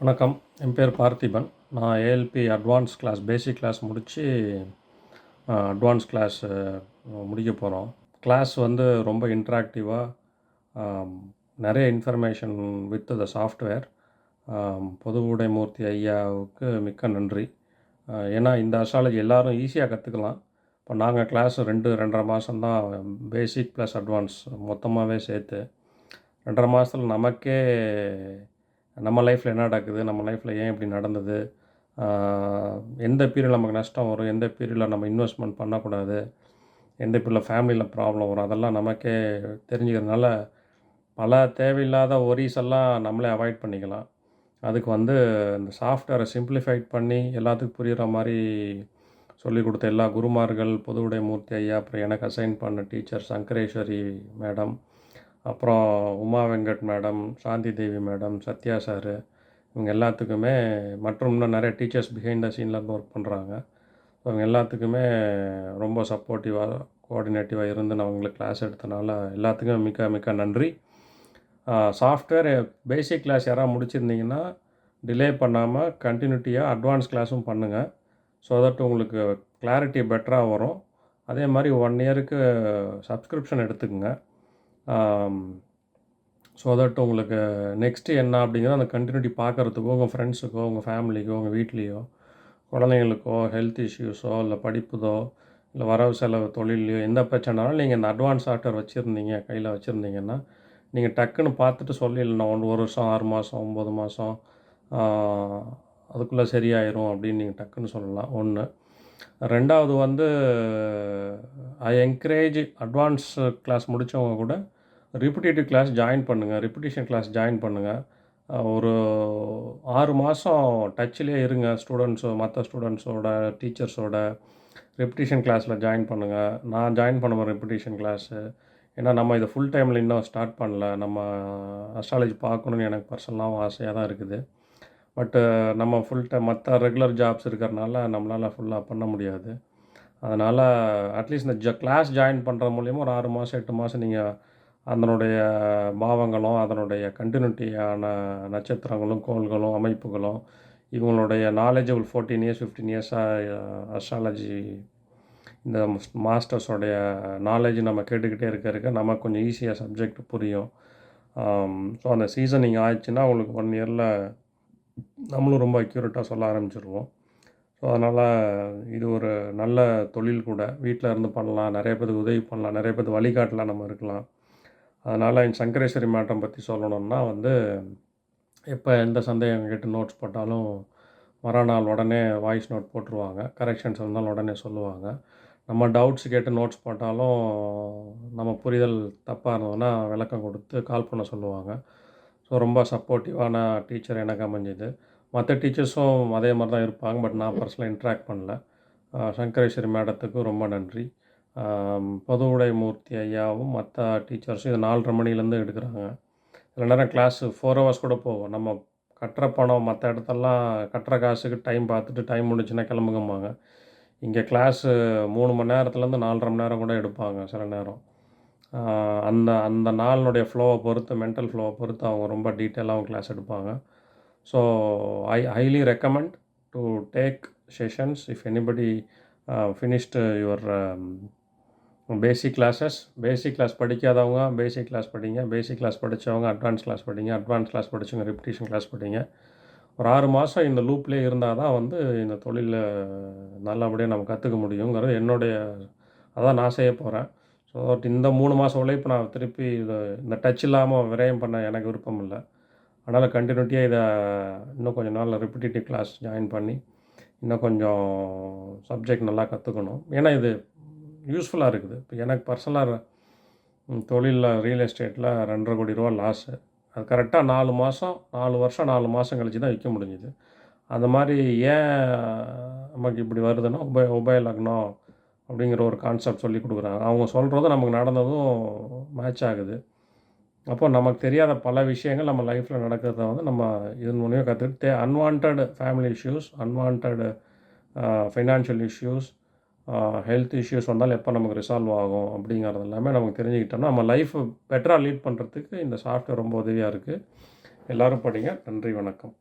வணக்கம். என் பேர் பார்த்திபன். நான் ALP advance class basic class முடித்து அட்வான்ஸ் கிளாஸ் முடிக்க போகிறோம் கிளாஸ் வந்து ரொம்ப இன்ட்ராக்டிவாக நிறைய information with the software Pothuvudaimoorthy ஐயாவுக்கு மிக்க நன்றி. ஏன்னா இந்த அஸ்ட்ராலஜி எல்லாரும் ஈஸியாக கற்றுக்கலாம் இப்போ நாங்கள் கிளாஸ் ரெண்டு ரெண்டரை மாதம்தான் பேசிக் ப்ளஸ் அட்வான்ஸ் மொத்தமாகவே சேர்த்து ரெண்டரை மாதத்துல நமக்கே நம்ம லைஃப்பில் என்ன நடக்குது? நம்ம லைஃப்பில் ஏன் இப்படி நடந்தது? எந்த பீரியட் நமக்கு நஷ்டம் வரும்? எந்த பீரியடில் நம்ம இன்வெஸ்ட்மெண்ட் பண்ணக்கூடாது? எந்த பீரியடில் ஃபேமிலியில் ப்ராப்ளம் வரும்? அதெல்லாம் நமக்கே தெரிஞ்சுக்கிறதுனால பல தேவையில்லாத ஒரிஸ் எல்லாம் நம்மளே அவாய்ட் பண்ணிக்கலாம். அதுக்கு வந்து இந்த சாஃப்ட்வேரை சிம்பிளிஃபைட் பண்ணி எல்லாத்துக்கும் புரிகிற மாதிரி சொல்லிக் கொடுத்த எல்லா குருமார்கள் புதுவுடை மூர்த்தி ஐயா அப்புறம் எனக்கு அசைன் பண்ண டீச்சர் சங்கரேஸ்வரி மேடம் அப்புறம் Uma Venkat madam Shanthi Devi madam Sathya sir இவங்க எல்லாத்துக்குமே மற்றும் இன்னும் நிறைய டீச்சர்ஸ் பிஹைண்ட் த சீன்லேருந்து ஒர்க் பண்ணுறாங்க இவங்க எல்லாத்துக்குமே ரொம்ப சப்போர்ட்டிவாக கோஆர்டினேட்டிவாக இருந்து நான் அவங்களுக்கு கிளாஸ் எடுத்தனால எல்லாத்துக்குமே மிக்க மிக்க நன்றி. சாஃப்ட்வேர் பேசிக் கிளாஸ் யாராவது முடிச்சிருந்தீங்கன்னா டிலே பண்ணாமல் கண்டினியூட்டியாக அட்வான்ஸ் கிளாஸும் பண்ணுங்கள் ஸோ தட் உங்களுக்கு கிளாரிட்டி பெட்டராக வரும். அதே மாதிரி ஒன் இயருக்கு சப்ஸ்கிரிப்ஷன் எடுத்துக்கோங்க. ஸோ தட் உங்களுக்கு நெக்ஸ்ட்டு என்ன அப்படிங்கிறத அந்த கண்டினியூட்டி பார்க்குறதுக்கோ உங்கள் ஃப்ரெண்ட்ஸுக்கோ உங்கள் ஃபேமிலிக்கோ உங்கள் வீட்லேயோ குழந்தைங்களுக்கோ ஹெல்த் இஷ்யூஸோ இல்லை படிப்புதோ இல்லை வரவு செலவு தொழிலையோ எந்த பிரச்சனைனாலும் நீங்கள் இந்த அட்வான்ஸ் ஆர்டர் வச்சுருந்தீங்க கையில் வச்சுருந்தீங்கன்னா நீங்கள் டக்குன்னு பார்த்துட்டு சொல்லிடலாம். ஒன்று ஒரு வருஷம் ஆறு மாதம் ஒம்பது மாதம் அதுக்குள்ளே சரியாயிரும் அப்படின்னு நீங்கள் டக்குன்னு சொல்லலாம். ஒன்று ரெண்டாவது வந்து ஐ என்கரேஜ் அட்வான்ஸ் கிளாஸ் முடித்தவங்க கூட ரிப்பிட்டேட்டிவ் கிளாஸ் ஜாயின் பண்ணுங்கள் ரிப்பிட்டேஷன் கிளாஸ் ஜாயின் பண்ணுங்கள் ஒரு ஆறு மாதம் டச்சிலே இருங்க ஸ்டூடெண்ட்ஸோ மற்ற ஸ்டூடெண்ட்ஸோட டீச்சர்ஸோட ரெப்பிட்டேஷன் கிளாஸில் ஜாயின் பண்ணுங்கள் நான் ஜாயின் பண்ணுவேன் ரெப்பிட்டேஷன் கிளாஸு ஏன்னா நம்ம இதை ஃபுல் டைமில் இன்னும் ஸ்டார்ட் பண்ணல. நம்ம அஸ்ட்ராலஜி பார்க்கணுன்னு எனக்கு பர்சனலாகவும் ஆசையாக தான் இருக்குது. பட்டு நம்ம ஃபுல் டைம் மற்ற ரெகுலர் ஜாப்ஸ் இருக்கிறனால நம்மளால் ஃபுல்லாக பண்ண முடியாது. அதனால் அட்லீஸ்ட் இந்த ஜ கிளாஸ் ஜாயின் பண்ணுற மூலியமாக ஒரு ஆறு மாதம் எட்டு மாதம் நீங்கள் அதனுடைய பாவங்களும் அதனுடைய கண்டினியூட்டியான நட்சத்திரங்களும் கோள்களும் அமைப்புகளும் இவங்களுடைய நாலேஜபிள் ஃபோர்டீன் இயர்ஸ் ஃபிஃப்டீன் இயர்ஸாக அஸ்ட்ராலஜி இந்த மாஸ்டர்ஸோடைய நாலேஜ் நம்ம கேட்டுக்கிட்டே இருக்க இருக்க நமக்கு கொஞ்சம் ஈஸியாக சப்ஜெக்ட் புரியும். ஸோ அந்த சீசனிங் ஆயிடுச்சுன்னா உங்களுக்கு ஒன் இயரில் நம்மளும் ரொம்ப அக்யூரேட்டாக சொல்ல ஆரம்பிச்சிருவோம். ஸோ அதனால் இது ஒரு நல்ல தொழில் கூட. வீட்டில் இருந்து பண்ணலாம் நிறைய பேருக்கு உதவி பண்ணலாம் நிறைய பேருக்கு வழிகாட்டலாம் நம்ம இருக்கலாம். அதனால் என் சங்கரேஸ்வரி மேட்டம் பற்றி சொல்லணும்னா வந்து எப்போ எந்த சந்தேகம் கேட்டு நோட்ஸ் போட்டாலும் மறுநாள் உடனே வாய்ஸ் நோட் போட்டுருவாங்க. கரெக்ஷன்ஸ் இருந்தாலும் உடனே சொல்லுவாங்க. நம்ம டவுட்ஸ் கேட்டு நோட்ஸ் போட்டாலும் நம்ம புரிதல் தப்பாக இருந்ததுன்னா விளக்கம் கொடுத்து கால் பண்ண சொல்லுவாங்க. ஸோ ரொம்ப சப்போர்ட்டிவான டீச்சர் எனக்கு அமைஞ்சுது. மற்ற டீச்சர்ஸும் அதே மாதிரி தான் இருப்பாங்க. பட் நான் பர்சனலாக இன்ட்ராக்ட் பண்ணல. சங்கரேஸ்வரி மேடத்துக்கு ரொம்ப நன்றி. பொதுவுடை மூர்த்தி ஐயாவும் மற்ற டீச்சர்ஸும் இது நாலரை மணிலேருந்து எடுக்கிறாங்க. சில நேரம் கிளாஸு ஃபோர் ஹவர்ஸ் கூட போகும். நம்ம கட்டுற பணம் மற்ற இடத்தெல்லாம் கட்டுற காசுக்கு டைம் பார்த்துட்டு டைம் முடிஞ்சுன்னா கிளம்புங்கம்பாங்க. இங்கே கிளாஸு மூணு மணி நேரத்துலேருந்து நாலரை மணி நேரம் கூட எடுப்பாங்க சில நேரம். அந்த அந்த நாளினுடைய ஃப்ளோவை பொறுத்து மென்டல் ஃப்ளோவை பொறுத்து அவங்க ரொம்ப டீட்டெயிலாக அவங்க கிளாஸ் எடுப்பாங்க. So I highly recommend to take sessions if anybody finished your basic classes basic class படிக்காதவங்க பேசிக் கிளாஸ் படிங்க. பேசிக் கிளாஸ் படித்தவங்க அட்வான்ஸ் கிளாஸ் படிங்க. அட்வான்ஸ் கிளாஸ் படித்தவங்க ரெப்பிட்டேஷன் கிளாஸ் படிங்க. ஒரு ஆறு மாதம் இந்த லூப்லேயே இருந்தால் தான் வந்து இந்த தொழிலில் நல்லபடியாக நம்ம கற்றுக்க முடியுங்கிறது என்னுடைய அதான் நான் செய்ய போகிறேன் ஸோ இந்த மூணு மாதம் உழைப்பு நான் திருப்பி இதை இந்த டச் இல்லாமல் விரயம் பண்ண எனக்கு விருப்பம் இல்லை. அதனால் கண்டினியூட்டியாக இதை இன்னும் கொஞ்சம் நாளில் ரிப்பிட்டேட்டிவ் கிளாஸ் ஜாயின் பண்ணி இன்னும் கொஞ்சம் சப்ஜெக்ட் நல்லா கற்றுக்கணும் ஏன்னா இது யூஸ்ஃபுல்லாக இருக்குது. இப்போ எனக்கு பர்சனலாக தொழிலில் ரியல் எஸ்டேட்டில் ரெண்டரை கோடி ரூபா லாஸு அது கரெக்டாக நாலு மாதம் நாலு வருஷம் நாலு மாதம் கழிச்சு தான் விற்க முடிஞ்சுது. அந்த மாதிரி ஏன் நமக்கு இப்படி வருதுன்னா உபய உபய லக்னம் அப்படிங்கிற ஒரு கான்செப்ட் சொல்லி கொடுக்குறாங்க. அவங்க சொல்கிறதும் நமக்கு நடந்ததும் மேட்ச் ஆகுது. அப்போ நமக்கு தெரியாத பல விஷயங்கள் நம்ம லைஃப்பில் நடக்கிறத வந்து நம்ம இதன் மூலியமாக கற்றுக்கிட்டு unwanted family issues unwanted financial issues health issues வந்தாலும் எப்போ நமக்கு ரிசால்வ் ஆகும் அப்படிங்கிறது எல்லாமே நமக்கு தெரிஞ்சுக்கிட்டோம்னா நம்ம லைஃப் பெட்டராக லீட் பண்ணுறதுக்கு இந்த சாஃப்ட்வேர் ரொம்ப உதவியாக இருக்குது எல்லோரும் படிங்க. நன்றி வணக்கம்.